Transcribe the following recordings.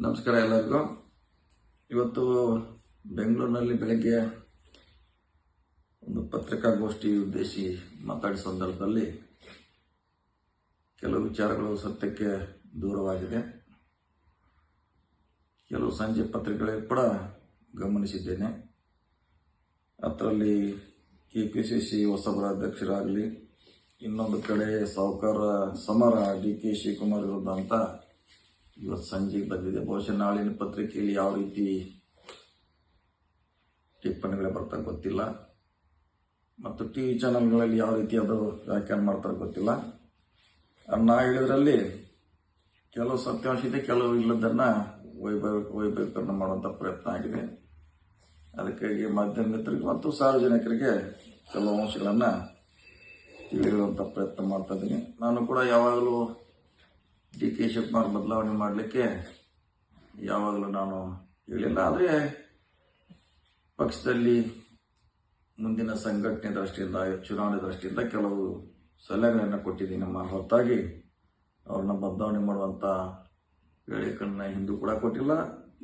ನಮಸ್ಕಾರ ಎಲ್ಲರಿಗೂ. ಇವತ್ತು ಬೆಂಗಳೂರಿನಲ್ಲಿ ಬೆಳಗ್ಗೆ ಒಂದು ಪತ್ರಿಕಾಗೋಷ್ಠಿ ಉದ್ದೇಶಿ ಮಾತಾಡಿದ ಸಂದರ್ಭದಲ್ಲಿ ಕೆಲವು ವಿಚಾರಗಳು ಸತ್ಯಕ್ಕೆ ದೂರವಾಗಿದೆ. ಕೆಲವು ಸಂಜೆ ಪತ್ರಿಕೆಗಳಲ್ಲಿ ಕೂಡ ಗಮನಿಸಿದ್ದೇನೆ. ಅದರಲ್ಲಿ ಕೆ ಪಿ ಸಿ ಸಿ ಹೊಸಬರ ಅಧ್ಯಕ್ಷರಾಗಲಿ, ಇನ್ನೊಂದು ಕಡೆ ಸಾಹುಕಾರ, ಸಮರ, ಡಿ ಕೆ ಶಿವಕುಮಾರ್ ವಿರುದ್ಧ ಅಂತ ಇವತ್ತು ಸಂಜೆಗೆ ಬಂದಿದೆ. ಬಹುಶಃ ನಾಳಿನ ಪತ್ರಿಕೆಯಲ್ಲಿ ಯಾವ ರೀತಿ ಟಿಪ್ಪಣಿಗಳೇ ಬರ್ತಾ ಗೊತ್ತಿಲ್ಲ. ಮತ್ತು ಟಿ ವಿ ಚಾನಲ್ಗಳಲ್ಲಿ ಯಾವ ರೀತಿ ಅದು ವ್ಯಾಖ್ಯಾನ ಮಾಡ್ತಾರೆ ಗೊತ್ತಿಲ್ಲ. ನಾ ಹೇಳಿದ್ರಲ್ಲಿ ಕೆಲವು ಸತ್ಯಾಂಶ ಇದೆ ಕೆಲವು ಇಲ್ಲದನ್ನು ವೈಭವ, ವೈಭವೀಕರಣ ಮಾಡುವಂಥ ಪ್ರಯತ್ನ ಆಗಿದೆ. ಅದಕ್ಕಾಗಿ ಮಾಧ್ಯಮ ಮಿತ್ರರಿಗೆ ಮತ್ತು ಸಾರ್ವಜನಿಕರಿಗೆ ಕೆಲವು ಅಂಶಗಳನ್ನು ತಿಳಿಯುವಂಥ ಪ್ರಯತ್ನ ಮಾಡ್ತಾ ಇದ್ದೀನಿ. ನಾನು ಕೂಡ ಯಾವಾಗಲೂ ಡಿ ಕೆ ಶಿವಕುಮಾರ್ ಬದಲಾವಣೆ ಮಾಡಲಿಕ್ಕೆ ಯಾವಾಗಲೂ ನಾನು ಹೇಳಿಲ್ಲ. ಆದರೆ ಪಕ್ಷದಲ್ಲಿ ಮುಂದಿನ ಸಂಘಟನೆ ದೃಷ್ಟಿಯಿಂದ, ಚುನಾವಣೆ ದೃಷ್ಟಿಯಿಂದ ಕೆಲವು ಸಲಹೆಗಳನ್ನು ಕೊಟ್ಟಿದ್ದೀನಿ. ನಮ್ಮ ಹೊತ್ತಾಗಿ ಅವ್ರನ್ನ ಬದಲಾವಣೆ ಮಾಡುವಂಥ ಹೇಳಿಕೆಗಳನ್ನ ಹಿಂದೂ ಕೂಡ ಕೊಟ್ಟಿಲ್ಲ,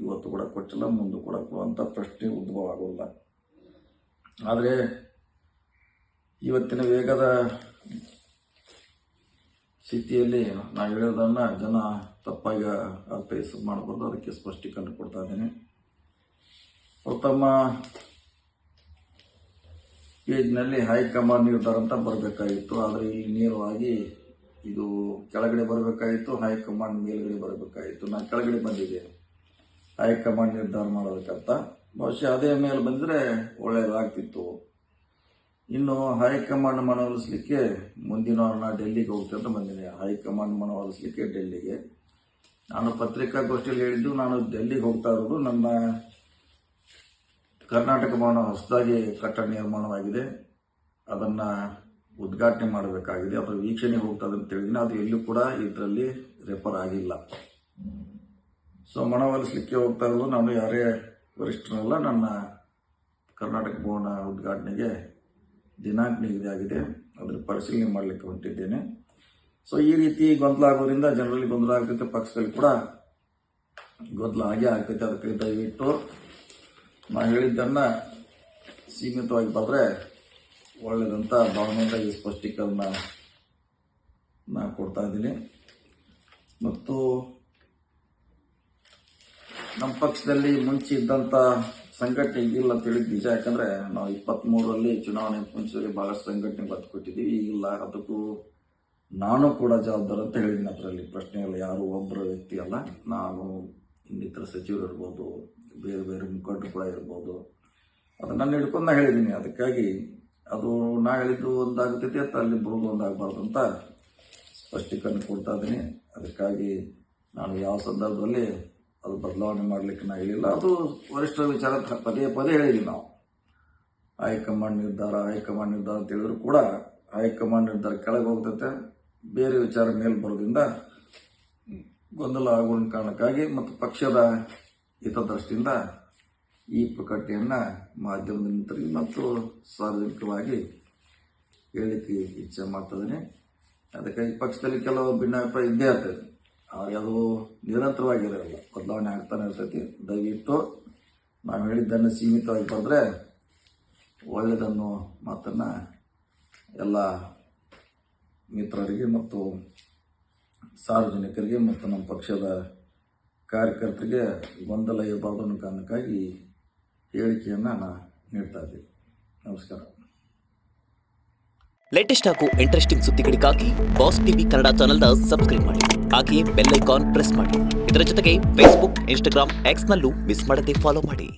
ಇವತ್ತು ಕೂಡ ಕೊಟ್ಟಿಲ್ಲ, ಮುಂದೆ ಕೂಡ ಕೊಡುವಂಥ ಪ್ರಶ್ನೆ ಉದ್ಭವ ಆಗೋಲ್ಲ ಆದರೆ ಇವತ್ತಿನ ವೇಗದ ಸ್ಥಿತಿಯಲ್ಲಿ ನಾನು ಹೇಳೋದನ್ನ ಜನ ತಪ್ಪಾಗಿ ಅರ್ಥೈಸ ಮಾಡಬಾರ್ದು, ಅದಕ್ಕೆ ಸ್ಪಷ್ಟೀಕರಣ ಕೊಡ್ತಾ ಇದ್ದೇನೆ. ಪ್ರಥಮ ಪೇಜ್ನಲ್ಲಿ ಹೈಕಮಾಂಡ್ ನಿರ್ಧಾರ ಅಂತ ಬರಬೇಕಾಗಿತ್ತು. ಆದರೆ ಇಲ್ಲಿ ನೇರವಾಗಿ ಇದು ಕೆಳಗಡೆ ಬರಬೇಕಾಗಿತ್ತು, ಹೈಕಮಾಂಡ್ ಮೇಲ್ಗಡೆ ಬರಬೇಕಾಗಿತ್ತು. ನಾನು ಕೆಳಗಡೆ ಬಂದಿದ್ದೆ. ಹೈಕಮಾಂಡ್ ನಿರ್ಧಾರ ಮಾಡೋದಕ್ಕಂತ ಬಹುಶಃ ಅದೇ ಮೇಲೆ ಬಂದರೆ ಒಳ್ಳೆಯದಾಗ್ತಿತ್ತು ಇನ್ನು ಹೈಕಮಾಂಡ್ ಮನವೊಲಿಸಲಿಕ್ಕೆ ಮುಂದಿನ ವಾರ ನಾ ಡೆಲ್ಲಿಗೆ ಹೋಗ್ತೀನಿ ಅಂತ ಬಂದಿನಿ ಹೈಕಮಾಂಡ್ ಮನವೊಲಿಸಲಿಕ್ಕೆ ಡೆಲ್ಲಿಗೆ. ನಾನು ಪತ್ರಿಕಾಗೋಷ್ಠಿಯಲ್ಲಿ ಹೇಳಿದ್ದು, ನಾನು ಡೆಲ್ಲಿಗೆ ಹೋಗ್ತಾ ಇರೋದು ನನ್ನ ಕರ್ನಾಟಕ ಭವನ ಹೊಸದಾಗಿ ಕಟ್ಟಡ ನಿರ್ಮಾಣವಾಗಿದೆ. ಅದನ್ನು ಉದ್ಘಾಟನೆ ಮಾಡಬೇಕಾಗಿದೆ. ಅದರ ವೀಕ್ಷಣೆ ಹೋಗ್ತದೆ ಅಂತ ಹೇಳಿದ್ದೀನಿ. ಅದು ಎಲ್ಲೂ ಕೂಡ ಇದರಲ್ಲಿ ರೆಫರ್ ಆಗಿಲ್ಲ. ಸೊ ಮನವೊಲಿಸಲಿಕ್ಕೆ ಹೋಗ್ತಾ ಇರೋದು. ನಾನು ಯಾರೇ ವರಿಷ್ಠರಲ್ಲ, ನನ್ನ ಕರ್ನಾಟಕ ಭವನ ಉದ್ಘಾಟನೆಗೆ ದಿನಾಂಕ ನಿಗದಿಯಾಗಿದೆ ಅದರ ಪರಿಶೀಲನೆ ಮಾಡಲಿಕ್ಕೆ ಹೊಂಟಿದ್ದೇನೆ. ಸೊ ಈ ರೀತಿ ಗೊಂದಲ ಆಗೋದ್ರಿಂದ ಜನರಲ್ಲಿ ಗೊಂದಲ ಆಗ್ತೈತೆ, ಪಕ್ಷದಲ್ಲಿ ಕೂಡ ಗೊಂದಲ ಆಗೇ ಆಗ್ತೈತೆ. ಅದಕ್ಕೆ ದಯವಿಟ್ಟು ನಾನು ಹೇಳಿದ್ದನ್ನು ಸೀಮಿತವಾಗಿ ಬಂದರೆ ಒಳ್ಳೆಯದಂತ ಭಾವನೆಯಿಂದ ಈ ಸ್ಪಷ್ಟೀಕರಣ ನಾ ಕೊಡ್ತಾ ಇದ್ದೀನಿ. ಮತ್ತು ನಮ್ಮ ಪಕ್ಷದಲ್ಲಿ ಮುಂಚೆ ಇದ್ದಂಥ ಸಂಘಟನೆ ಈಗಿಲ್ಲ ತಿಳಿದ ನಿಜ, ಯಾಕಂದ್ರೆ ನಾವು ಇಪ್ಪತ್ತ್ಮೂರರಲ್ಲಿ ಚುನಾವಣೆ ಮುಂಚೆ ಬಹಳಷ್ಟು ಸಂಘಟನೆ ಬತ್ತು ಕೊಟ್ಟಿದ್ದೀವಿ. ಈಗಿಲ್ಲ, ಅದಕ್ಕೂ ನಾನು ಕೂಡ ಜವಾಬ್ದಾರ ಅಂತ ಹೇಳಿದ್ದೀನಿ ಅದರಲ್ಲಿ. ಪ್ರಶ್ನೆ ಇಲ್ಲ ಯಾರು ಒಬ್ಬರ ವ್ಯಕ್ತಿ ಅಲ್ಲ. ನಾನು ಇನ್ನಿತರ ಸಚಿವರು ಇರ್ಬೋದು, ಬೇರೆ ಬೇರೆ ಮುಖಂಡರು ಕೂಡ ಇರ್ಬೋದು. ಅದನ್ನ ನಾನು ಹಿಡ್ಕೊಂಡು ನಾ ಹೇಳಿದ್ದೀನಿ ಅದಕ್ಕಾಗಿ ಅದು ನಾ ಹೇಳಿದ್ದು ಒಂದಾಗ್ತೈತಿ ಅಂತ ಅಲ್ಲಿ ಬರೋದು ಒಂದಾಗಬಾರ್ದು ಅಂತ ಸ್ಪಷ್ಟೀಕರಣ ಕೊಡ್ತಾ ಇದ್ದೀನಿ. ಅದಕ್ಕಾಗಿ ನಾನು ಯಾವ ಸಂದರ್ಭದಲ್ಲಿ ಅದು ಬದಲಾವಣೆ ಮಾಡಲಿಕ್ಕೆ ನಾ ಹೇಳಿಲ್ಲ. ಅದು ವರಿಷ್ಠರ ವಿಚಾರ ಪದೇ ಪದೇ ಹೇಳಿದ್ವಿ ನಾವು. ಹೈಕಮಾಂಡ್ ನಿರ್ಧಾರ ಹೈಕಮಾಂಡ್ ನಿರ್ಧಾರ ಅಂತ ಹೇಳಿದ್ರು ಕೂಡ ಹೈಕಮಾಂಡ್ ನಿರ್ಧಾರ ಕೆಳಗೆ ಹೋಗ್ತೈತೆ. ಬೇರೆ ವಿಚಾರ ಮೇಲೆ ಬರೋದ್ರಿಂದ ಗೊಂದಲ ಆಗುವ ಕಾರಣಕ್ಕಾಗಿ ಮತ್ತು ಪಕ್ಷದ ಹಿತದೃಷ್ಟಿಯಿಂದ ಈ ಪ್ರಕಟಣೆಯನ್ನು ಮಾಧ್ಯಮದ ಮಿತ್ರರಿಗೆ ಮತ್ತು ಸಾರ್ವಜನಿಕವಾಗಿ ಹೇಳಲಿಕ್ಕೆ ಇಚ್ಛೆ ಮಾಡ್ತಿದ್ದೀನಿ ಅದಕ್ಕಾಗಿ ಪಕ್ಷದಲ್ಲಿ ಕೆಲವು ಭಿನ್ನಾಭಿಪ್ರಾಯ ಇದ್ದೇ ಇರ್ತದೆ. ಅದು ನಿರಂತರವಾಗಿರೋಲ್ಲ ಬದಲಾವಣೆ ಆಗ್ತಾನೆ ಇರ್ತೈತಿ. ದಯವಿಟ್ಟು ನಾವು ಹೇಳಿದ್ದನ್ನು ಸೀಮಿತವಾಗಿ ಬರೆದ್ರೆ ಒಳ್ಳೆಯದನ್ನು ಮಾತನ್ನು ಎಲ್ಲ ಮಿತ್ರರಿಗೆ ಮತ್ತು ಸಾರ್ವಜನಿಕರಿಗೆ ಮತ್ತು ನಮ್ಮ ಪಕ್ಷದ ಕಾರ್ಯಕರ್ತರಿಗೆ ಗೊಂದಲ ಇರಬಾರ್ದು ಅನ್ನೋ ಕಾರಣಕ್ಕಾಗಿ ಹೇಳಿಕೆಯನ್ನು ನಾನು ನೀಡ್ತಾ ಇದ್ದೀನಿ. ನಮಸ್ಕಾರ. ಲೇಟೆಸ್ಟ್ ಹಾಗೂ ಇಂಟ್ರೆಸ್ಟಿಂಗ್ ಸುದ್ದಿಗಳಿಗಾಗಿ ಬಾಸ್ ಟಿವಿ ಕನ್ನಡ ಚಾನೆಲ್ನ ಸಬ್ಸ್ಕ್ರೈಬ್ ಮಾಡಿ. ಹಾಗೆಯೇ ಬೆಲ್ ಐಕಾನ್ ಪ್ರೆಸ್ ಮಾಡಿ. ಇದರ ಜೊತೆಗೆ ಫೇಸ್ಬುಕ್ ಇನ್ಸ್ಟಾಗ್ರಾಮ್ ಎಕ್ಸ್ನಲ್ಲೂ ಮಿಸ್ ಮಾಡದೆ ಫಾಲೋ ಮಾಡಿ.